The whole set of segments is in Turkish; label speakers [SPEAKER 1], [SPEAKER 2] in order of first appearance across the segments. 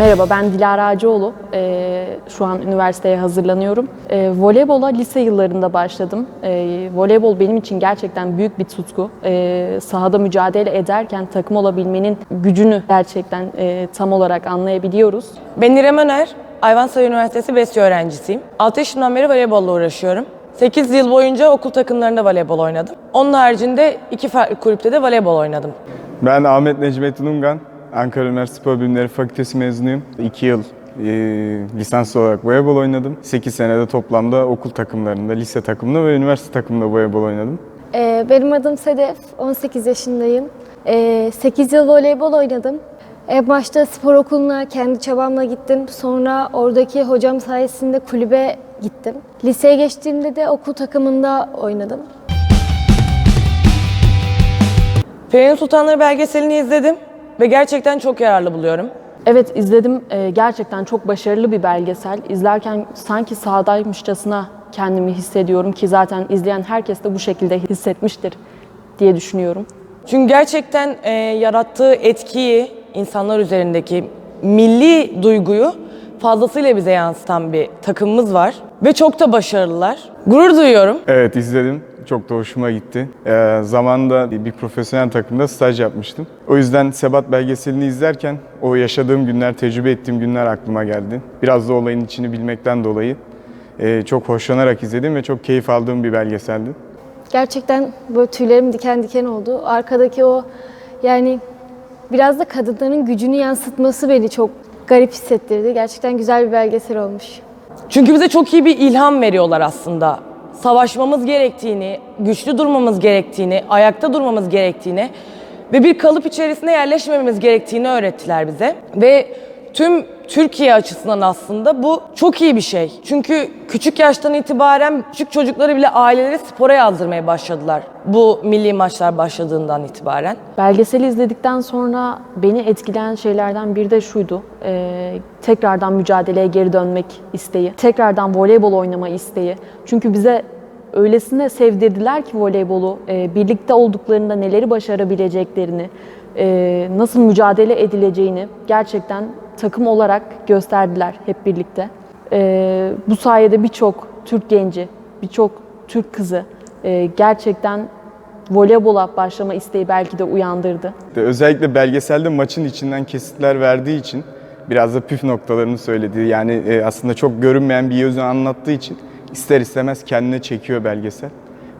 [SPEAKER 1] Merhaba ben Dilara Acıoğlu. Ee, şu an üniversiteye hazırlanıyorum. Ee, voleybola lise yıllarında başladım. Ee, voleybol benim için gerçekten büyük bir tutku. Ee, sahada mücadele ederken takım olabilmenin gücünü gerçekten e, tam olarak anlayabiliyoruz.
[SPEAKER 2] Ben İrem Öner, Ayvansaray Üniversitesi Besyo öğrencisiyim. 6 yaşımdan beri voleybolla uğraşıyorum. 8 yıl boyunca okul takımlarında voleybol oynadım. Onun haricinde iki farklı kulüpte de voleybol oynadım.
[SPEAKER 3] Ben Ahmet Necmettin Ungan, Ankara Üniversitesi Spor Bilimleri Fakültesi mezunuyum. 2 yıl e, lisanslı olarak voleybol oynadım. 8 senede toplamda okul takımlarında, lise takımında ve üniversite takımında voleybol oynadım.
[SPEAKER 4] Ee, Benim adım Sedef, 18 yaşındayım. Ee, 8 yıl voleybol oynadım. En başta spor okuluna kendi çabamla gittim. Sonra oradaki hocam sayesinde kulübe gittim. Liseye geçtiğimde de okul takımında oynadım.
[SPEAKER 2] Fener'in Sultanları belgeselini izledim ve gerçekten çok yararlı buluyorum.
[SPEAKER 1] Evet izledim. Ee, gerçekten çok başarılı bir belgesel. İzlerken sanki sahadaymışçasına kendimi hissediyorum ki zaten izleyen herkes de bu şekilde hissetmiştir diye düşünüyorum.
[SPEAKER 2] Çünkü gerçekten e, yarattığı etkiyi, insanlar üzerindeki milli duyguyu fazlasıyla bize yansıtan bir takımımız var. Ve çok da başarılılar. Gurur duyuyorum.
[SPEAKER 3] Evet izledim. Çok da hoşuma gitti. Ee, zamanında bir profesyonel takımda staj yapmıştım. O yüzden Sebat belgeselini izlerken o yaşadığım günler, tecrübe ettiğim günler aklıma geldi. Biraz da olayın içini bilmekten dolayı e, çok hoşlanarak izledim ve çok keyif aldığım bir belgeseldi.
[SPEAKER 4] Gerçekten böyle tüylerim diken diken oldu. Arkadaki o yani biraz da kadınların gücünü yansıtması beni çok garip hissettirdi. Gerçekten güzel bir belgesel olmuş.
[SPEAKER 2] Çünkü bize çok iyi bir ilham veriyorlar aslında. Savaşmamız gerektiğini, güçlü durmamız gerektiğini, ayakta durmamız gerektiğini ve bir kalıp içerisinde yerleşmememiz gerektiğini öğrettiler bize. Ve tüm Türkiye açısından aslında bu çok iyi bir şey. Çünkü küçük yaştan itibaren küçük çocukları bile aileleri spora yazdırmaya başladılar. Bu milli maçlar başladığından itibaren.
[SPEAKER 1] Belgeseli izledikten sonra beni etkileyen şeylerden biri de şuydu. Ee, tekrardan mücadeleye geri dönmek isteği. Tekrardan voleybol oynama isteği. Çünkü bize öylesine sevdirdiler ki voleybolu. e, birlikte olduklarında neleri başarabileceklerini, e, nasıl mücadele edileceğini gerçekten takım olarak gösterdiler hep birlikte. E, bu sayede birçok Türk genci, birçok Türk kızı e, gerçekten voleybola başlama isteği belki de uyandırdı.
[SPEAKER 3] Özellikle belgeselde maçın içinden kesitler verdiği için biraz da püf noktalarını söylediği yani e, aslında çok görünmeyen bir yüzünü anlattığı için ister istemez kendine çekiyor belgesel.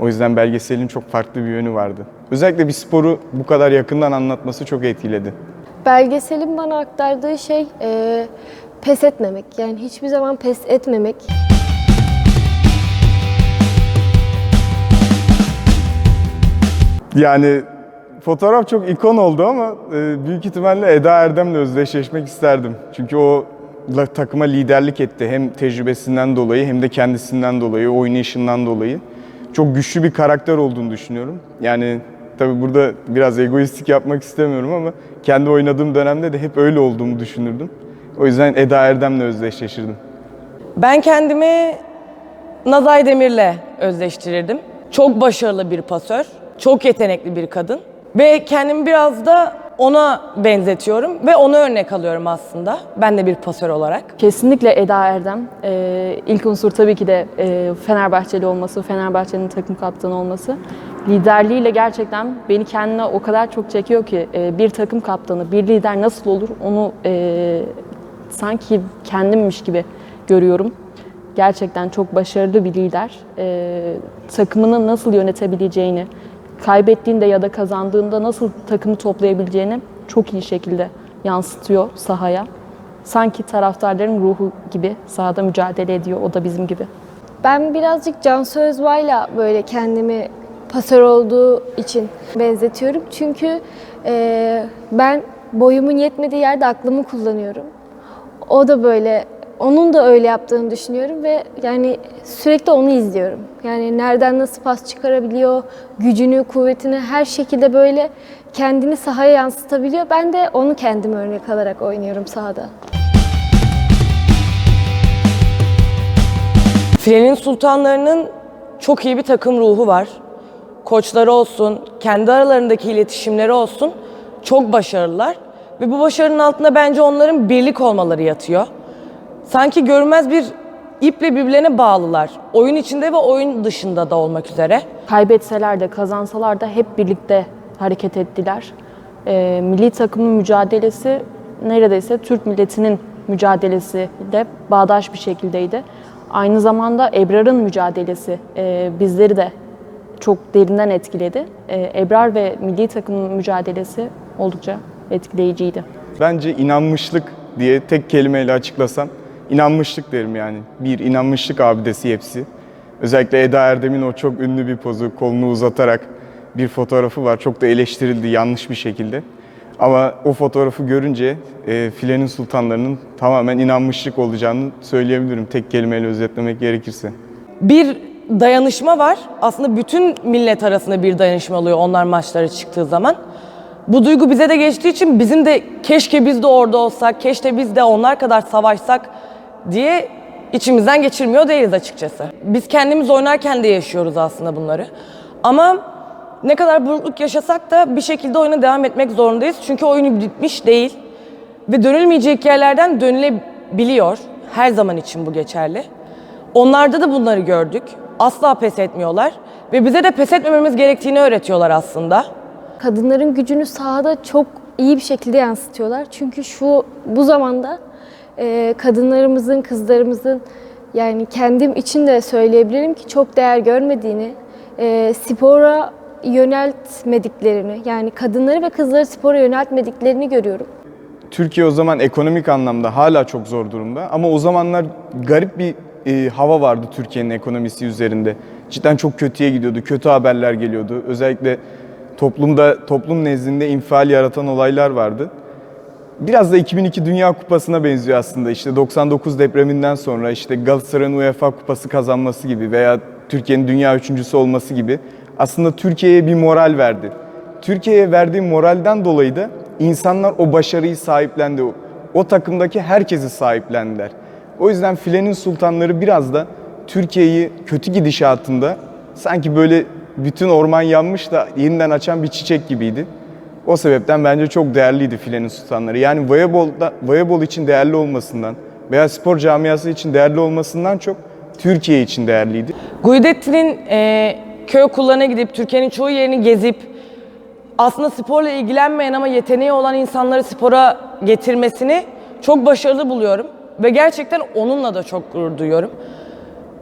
[SPEAKER 3] O yüzden belgeselin çok farklı bir yönü vardı. Özellikle bir sporu bu kadar yakından anlatması çok etkiledi.
[SPEAKER 4] Belgeselin bana aktardığı şey e, pes etmemek. Yani hiçbir zaman pes etmemek.
[SPEAKER 3] Yani fotoğraf çok ikon oldu ama e, büyük ihtimalle Eda Erdem'le özdeşleşmek isterdim. Çünkü o takıma liderlik etti. Hem tecrübesinden dolayı hem de kendisinden dolayı, oynayışından dolayı. Çok güçlü bir karakter olduğunu düşünüyorum. Yani tabii burada biraz egoistik yapmak istemiyorum ama kendi oynadığım dönemde de hep öyle olduğumu düşünürdüm. O yüzden Eda Erdem'le özdeşleşirdim.
[SPEAKER 2] Ben kendimi Nazay Demir'le özleştirirdim. Çok başarılı bir pasör, çok yetenekli bir kadın ve kendimi biraz da ona benzetiyorum ve onu örnek alıyorum aslında. Ben de bir pasör olarak.
[SPEAKER 1] Kesinlikle Eda Erdem. Ee, ilk unsur tabii ki de e, Fenerbahçeli olması, Fenerbahçe'nin takım kaptanı olması. Liderliğiyle gerçekten beni kendine o kadar çok çekiyor ki e, bir takım kaptanı, bir lider nasıl olur onu e, sanki kendimmiş gibi görüyorum. Gerçekten çok başarılı bir lider. E, takımını nasıl yönetebileceğini, kaybettiğinde ya da kazandığında nasıl takımı toplayabileceğini çok iyi şekilde yansıtıyor sahaya. Sanki taraftarların ruhu gibi sahada mücadele ediyor. O da bizim gibi.
[SPEAKER 4] Ben birazcık Cansu Özbay'la böyle kendimi pasör olduğu için benzetiyorum. Çünkü e, ben boyumun yetmediği yerde aklımı kullanıyorum. O da böyle, onun da öyle yaptığını düşünüyorum ve yani sürekli onu izliyorum. Yani nereden nasıl pas çıkarabiliyor, gücünü, kuvvetini her şekilde böyle kendini sahaya yansıtabiliyor. Ben de onu kendime örnek alarak oynuyorum sahada.
[SPEAKER 2] Filenin Sultanları'nın çok iyi bir takım ruhu var. Koçları olsun, kendi aralarındaki iletişimleri olsun çok başarılılar. Ve bu başarının altında bence onların birlik olmaları yatıyor. Sanki görünmez bir iple birbirlerine bağlılar. Oyun içinde ve oyun dışında da olmak üzere.
[SPEAKER 1] Kaybetseler de kazansalar da hep birlikte hareket ettiler. Ee, milli takımın mücadelesi neredeyse Türk milletinin mücadelesiyle bağdaş bir şekildeydi. Aynı zamanda Ebrar'ın mücadelesi e, bizleri de çok derinden etkiledi. E, Ebrar ve milli takımın mücadelesi oldukça etkileyiciydi.
[SPEAKER 3] Bence inanmışlık diye tek kelimeyle açıklasam inanmışlık derim yani. Bir inanmışlık abidesi hepsi. Özellikle Eda Erdem'in o çok ünlü bir pozu kolunu uzatarak bir fotoğrafı var. Çok da eleştirildi yanlış bir şekilde. Ama o fotoğrafı görünce e, filenin sultanlarının tamamen inanmışlık olacağını söyleyebilirim tek kelimeyle özetlemek gerekirse.
[SPEAKER 2] Bir dayanışma var. Aslında bütün millet arasında bir dayanışma oluyor onlar maçlara çıktığı zaman. Bu duygu bize de geçtiği için bizim de keşke biz de orada olsak, keşke biz de onlar kadar savaşsak diye içimizden geçirmiyor değiliz açıkçası. Biz kendimiz oynarken de yaşıyoruz aslında bunları. Ama ne kadar burukluk yaşasak da bir şekilde oyuna devam etmek zorundayız. Çünkü oyun bitmiş değil. Ve dönülmeyecek yerlerden dönülebiliyor. Her zaman için bu geçerli. Onlarda da bunları gördük. Asla pes etmiyorlar. Ve bize de pes etmememiz gerektiğini öğretiyorlar aslında.
[SPEAKER 4] Kadınların gücünü sahada çok iyi bir şekilde yansıtıyorlar. Çünkü şu bu zamanda e, kadınlarımızın, kızlarımızın yani kendim için de söyleyebilirim ki çok değer görmediğini, e, spora yöneltmediklerini yani kadınları ve kızları spora yöneltmediklerini görüyorum.
[SPEAKER 3] Türkiye o zaman ekonomik anlamda hala çok zor durumda ama o zamanlar garip bir e, hava vardı Türkiye'nin ekonomisi üzerinde. Cidden çok kötüye gidiyordu, kötü haberler geliyordu. Özellikle toplumda, toplum nezdinde infial yaratan olaylar vardı. Biraz da 2002 Dünya Kupası'na benziyor aslında. İşte 99 depreminden sonra işte Galatasaray'ın UEFA Kupası kazanması gibi veya Türkiye'nin dünya üçüncüsü olması gibi aslında Türkiye'ye bir moral verdi. Türkiye'ye verdiği moralden dolayı da insanlar o başarıyı sahiplendi. O, takımdaki herkesi sahiplendiler. O yüzden filenin sultanları biraz da Türkiye'yi kötü gidişatında sanki böyle bütün orman yanmış da yeniden açan bir çiçek gibiydi. O sebepten bence çok değerliydi filenin sultanları. Yani voleybolda, voleybol için değerli olmasından veya spor camiası için değerli olmasından çok Türkiye için değerliydi.
[SPEAKER 2] Guidetti'nin e, köy okullarına gidip Türkiye'nin çoğu yerini gezip aslında sporla ilgilenmeyen ama yeteneği olan insanları spora getirmesini çok başarılı buluyorum. Ve gerçekten onunla da çok gurur duyuyorum.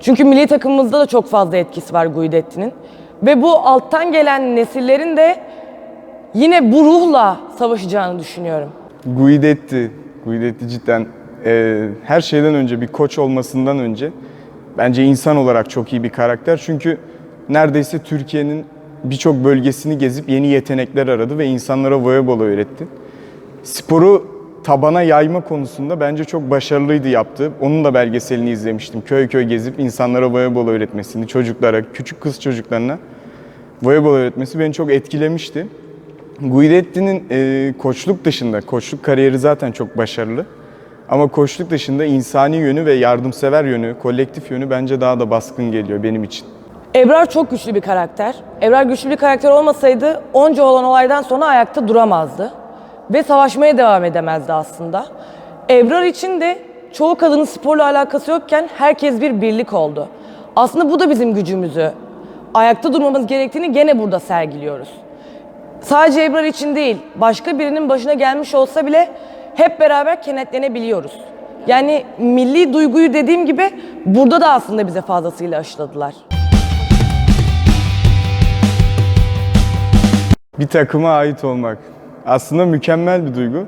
[SPEAKER 2] Çünkü milli takımımızda da çok fazla etkisi var Guidetti'nin. Ve bu alttan gelen nesillerin de yine bu ruhla savaşacağını düşünüyorum.
[SPEAKER 3] Guidetti, Guidetti cidden e, her şeyden önce bir koç olmasından önce bence insan olarak çok iyi bir karakter. Çünkü neredeyse Türkiye'nin birçok bölgesini gezip yeni yetenekler aradı ve insanlara voleybol öğretti. Sporu tabana yayma konusunda bence çok başarılıydı yaptı. Onun da belgeselini izlemiştim. Köy köy gezip insanlara voleybol öğretmesini, çocuklara, küçük kız çocuklarına voleybol öğretmesi beni çok etkilemişti. Guidetti'nin e, koçluk dışında, koçluk kariyeri zaten çok başarılı. Ama koçluk dışında insani yönü ve yardımsever yönü, kolektif yönü bence daha da baskın geliyor benim için.
[SPEAKER 2] Ebrar çok güçlü bir karakter. Ebrar güçlü bir karakter olmasaydı onca olan olaydan sonra ayakta duramazdı. Ve savaşmaya devam edemezdi aslında. Ebrar için de çoğu kadının sporla alakası yokken herkes bir birlik oldu. Aslında bu da bizim gücümüzü, ayakta durmamız gerektiğini gene burada sergiliyoruz. Sadece Ebrar için değil, başka birinin başına gelmiş olsa bile hep beraber kenetlenebiliyoruz. Yani milli duyguyu dediğim gibi burada da aslında bize fazlasıyla aşıladılar.
[SPEAKER 3] Bir takıma ait olmak aslında mükemmel bir duygu.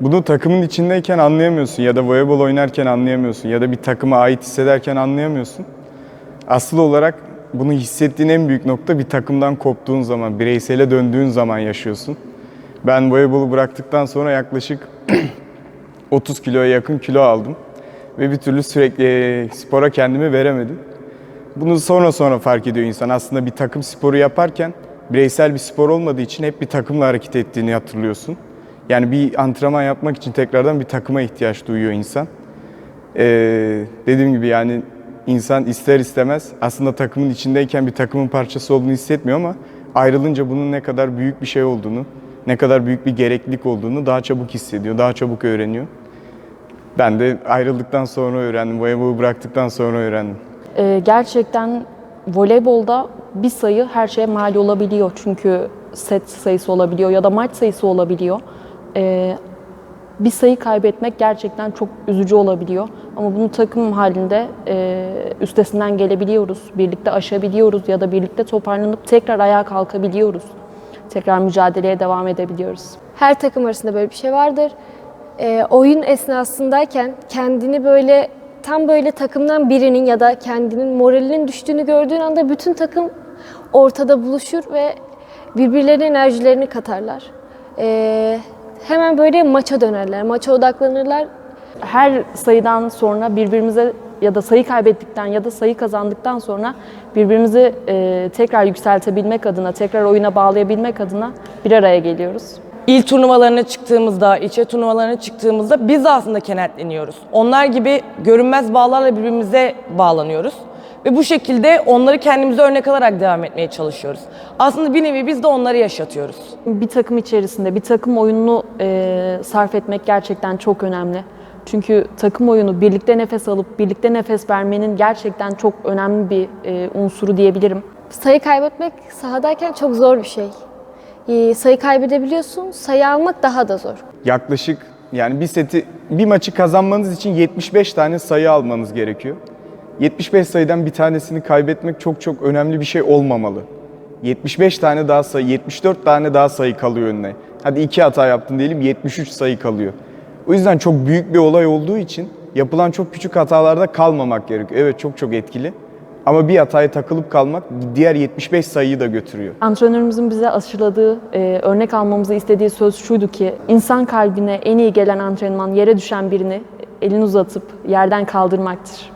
[SPEAKER 3] Bunu takımın içindeyken anlayamıyorsun ya da voleybol oynarken anlayamıyorsun ya da bir takıma ait hissederken anlayamıyorsun. Asıl olarak bunu hissettiğin en büyük nokta bir takımdan koptuğun zaman, bireysele döndüğün zaman yaşıyorsun. Ben voleybolu bıraktıktan sonra yaklaşık 30 kiloya yakın kilo aldım. Ve bir türlü sürekli spora kendimi veremedim. Bunu sonra sonra fark ediyor insan. Aslında bir takım sporu yaparken bireysel bir spor olmadığı için hep bir takımla hareket ettiğini hatırlıyorsun. Yani bir antrenman yapmak için tekrardan bir takıma ihtiyaç duyuyor insan. Ee, dediğim gibi yani insan ister istemez aslında takımın içindeyken bir takımın parçası olduğunu hissetmiyor ama ayrılınca bunun ne kadar büyük bir şey olduğunu ne kadar büyük bir gereklilik olduğunu daha çabuk hissediyor, daha çabuk öğreniyor. Ben de ayrıldıktan sonra öğrendim, voleybolu bıraktıktan sonra öğrendim.
[SPEAKER 1] Ee, gerçekten voleybolda bir sayı her şeye mal olabiliyor. Çünkü set sayısı olabiliyor ya da maç sayısı olabiliyor. Ee, bir sayı kaybetmek gerçekten çok üzücü olabiliyor. Ama bunu takım halinde e, üstesinden gelebiliyoruz. Birlikte aşabiliyoruz ya da birlikte toparlanıp tekrar ayağa kalkabiliyoruz. Tekrar mücadeleye devam edebiliyoruz.
[SPEAKER 4] Her takım arasında böyle bir şey vardır. Ee, oyun esnasındayken kendini böyle tam böyle takımdan birinin ya da kendinin moralinin düştüğünü gördüğün anda bütün takım ortada buluşur ve birbirlerine enerjilerini katarlar. Ee, hemen böyle maça dönerler, maça odaklanırlar.
[SPEAKER 1] her sayıdan sonra birbirimize ya da sayı kaybettikten ya da sayı kazandıktan sonra birbirimizi e, tekrar yükseltebilmek adına, tekrar oyuna bağlayabilmek adına bir araya geliyoruz.
[SPEAKER 2] İl turnuvalarına çıktığımızda, ilçe turnuvalarına çıktığımızda biz de aslında kenetleniyoruz. Onlar gibi görünmez bağlarla birbirimize bağlanıyoruz. Ve bu şekilde onları kendimize örnek alarak devam etmeye çalışıyoruz. Aslında bir nevi biz de onları yaşatıyoruz.
[SPEAKER 1] Bir takım içerisinde bir takım oyununu e, sarf etmek gerçekten çok önemli. Çünkü takım oyunu birlikte nefes alıp birlikte nefes vermenin gerçekten çok önemli bir e, unsuru diyebilirim.
[SPEAKER 4] Sayı kaybetmek sahadayken çok zor bir şey. Ee, sayı kaybedebiliyorsun, sayı almak daha da zor.
[SPEAKER 3] Yaklaşık yani bir seti, bir maçı kazanmanız için 75 tane sayı almanız gerekiyor. 75 sayıdan bir tanesini kaybetmek çok çok önemli bir şey olmamalı. 75 tane daha sayı, 74 tane daha sayı kalıyor önüne. Hadi iki hata yaptın diyelim 73 sayı kalıyor. O yüzden çok büyük bir olay olduğu için yapılan çok küçük hatalarda kalmamak gerekiyor. Evet çok çok etkili. Ama bir hataya takılıp kalmak diğer 75 sayıyı da götürüyor.
[SPEAKER 1] Antrenörümüzün bize aşıladığı, e, örnek almamızı istediği söz şuydu ki, insan kalbine en iyi gelen antrenman yere düşen birini elini uzatıp yerden kaldırmaktır.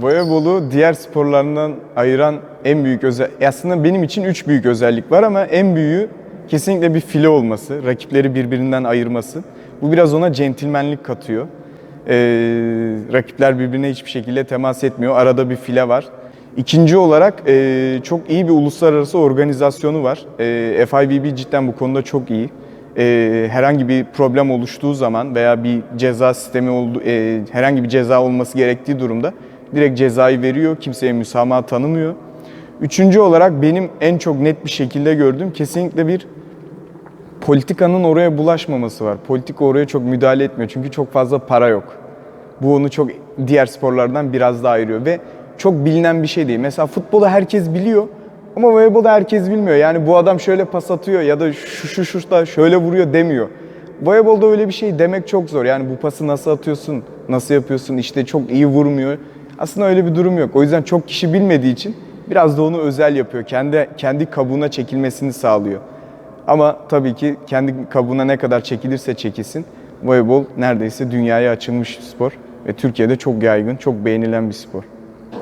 [SPEAKER 3] Voleybolu diğer sporlarından ayıran en büyük özel aslında benim için üç büyük özellik var ama en büyüğü kesinlikle bir file olması, rakipleri birbirinden ayırması. Bu biraz ona centilmenlik katıyor. Ee, rakipler birbirine hiçbir şekilde temas etmiyor. Arada bir file var. İkinci olarak e, çok iyi bir uluslararası organizasyonu var. E, FIVB cidden bu konuda çok iyi. E, herhangi bir problem oluştuğu zaman veya bir ceza sistemi oldu, e, herhangi bir ceza olması gerektiği durumda direkt cezayı veriyor. Kimseye müsamaha tanımıyor. Üçüncü olarak benim en çok net bir şekilde gördüğüm kesinlikle bir politikanın oraya bulaşmaması var. Politika oraya çok müdahale etmiyor çünkü çok fazla para yok. Bu onu çok diğer sporlardan biraz daha ayırıyor ve çok bilinen bir şey değil. Mesela futbolu herkes biliyor ama voleybolu herkes bilmiyor. Yani bu adam şöyle pas atıyor ya da şu şu şu da şöyle vuruyor demiyor. Voleybolda öyle bir şey demek çok zor. Yani bu pası nasıl atıyorsun, nasıl yapıyorsun, işte çok iyi vurmuyor. Aslında öyle bir durum yok. O yüzden çok kişi bilmediği için biraz da onu özel yapıyor. Kendi kendi kabuğuna çekilmesini sağlıyor. Ama tabii ki kendi kabuğuna ne kadar çekilirse çekilsin voleybol neredeyse dünyaya açılmış bir spor ve Türkiye'de çok yaygın, çok beğenilen bir spor.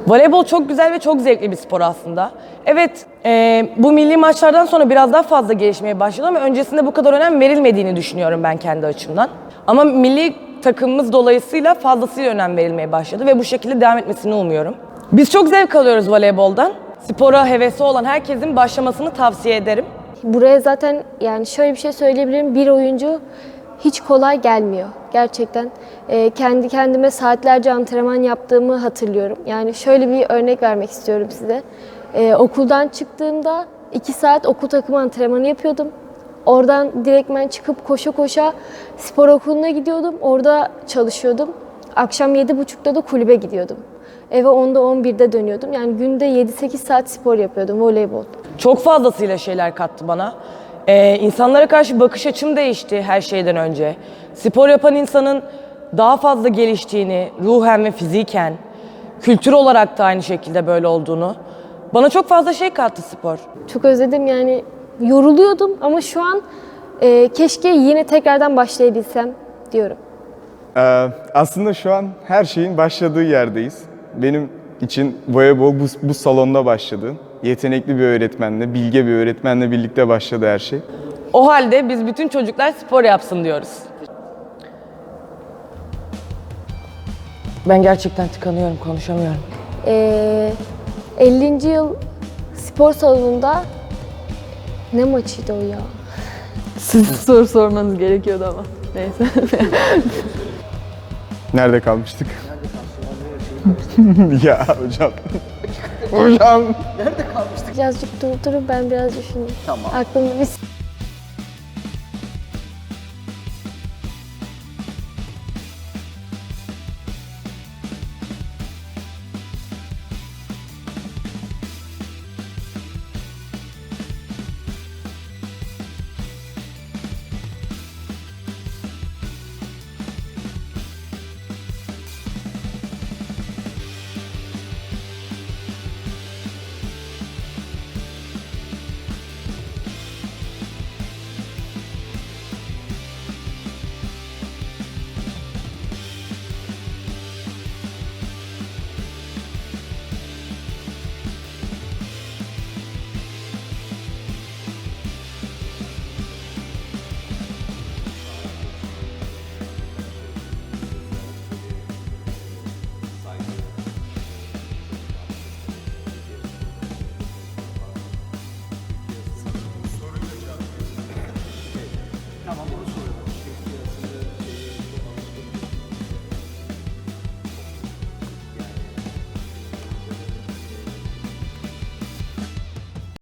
[SPEAKER 2] Voleybol çok güzel ve çok zevkli bir spor aslında. Evet, e, bu milli maçlardan sonra biraz daha fazla gelişmeye başladı ama öncesinde bu kadar önem verilmediğini düşünüyorum ben kendi açımdan. Ama milli takımımız dolayısıyla fazlasıyla önem verilmeye başladı ve bu şekilde devam etmesini umuyorum. Biz çok zevk alıyoruz voleyboldan. Spora hevesi olan herkesin başlamasını tavsiye ederim.
[SPEAKER 4] Buraya zaten yani şöyle bir şey söyleyebilirim. Bir oyuncu hiç kolay gelmiyor. Gerçekten Ee, kendi kendime saatlerce antrenman yaptığımı hatırlıyorum. Yani şöyle bir örnek vermek istiyorum size. Ee, okuldan çıktığımda iki saat okul takımı antrenmanı yapıyordum. Oradan direktmen çıkıp koşa koşa spor okuluna gidiyordum. Orada çalışıyordum. Akşam 7.30'da da kulübe gidiyordum. Eve 10'da 11'de dönüyordum. Yani günde 7-8 saat spor yapıyordum voleybol.
[SPEAKER 2] Çok fazlasıyla şeyler kattı bana. Ee, insanlara karşı bakış açım değişti her şeyden önce. Spor yapan insanın daha fazla geliştiğini, ruhen ve fiziken, kültür olarak da aynı şekilde böyle olduğunu. Bana çok fazla şey kattı spor.
[SPEAKER 4] Çok özledim yani yoruluyordum ama şu an e, keşke yine tekrardan başlayabilsem diyorum.
[SPEAKER 3] Ee, aslında şu an her şeyin başladığı yerdeyiz. Benim için voleybol bu, bu salonda başladı. Yetenekli bir öğretmenle, bilge bir öğretmenle birlikte başladı her şey.
[SPEAKER 2] O halde biz bütün çocuklar spor yapsın diyoruz. Ben gerçekten tıkanıyorum, konuşamıyorum.
[SPEAKER 4] Ee, 50. yıl spor salonunda ne maçıydı o ya?
[SPEAKER 1] Siz soru sormanız gerekiyordu ama. Neyse.
[SPEAKER 3] Nerede kalmıştık? ya hocam. hocam.
[SPEAKER 4] Birazcık durdurup ben biraz düşüneyim.
[SPEAKER 5] Tamam.
[SPEAKER 4] Aklımda bir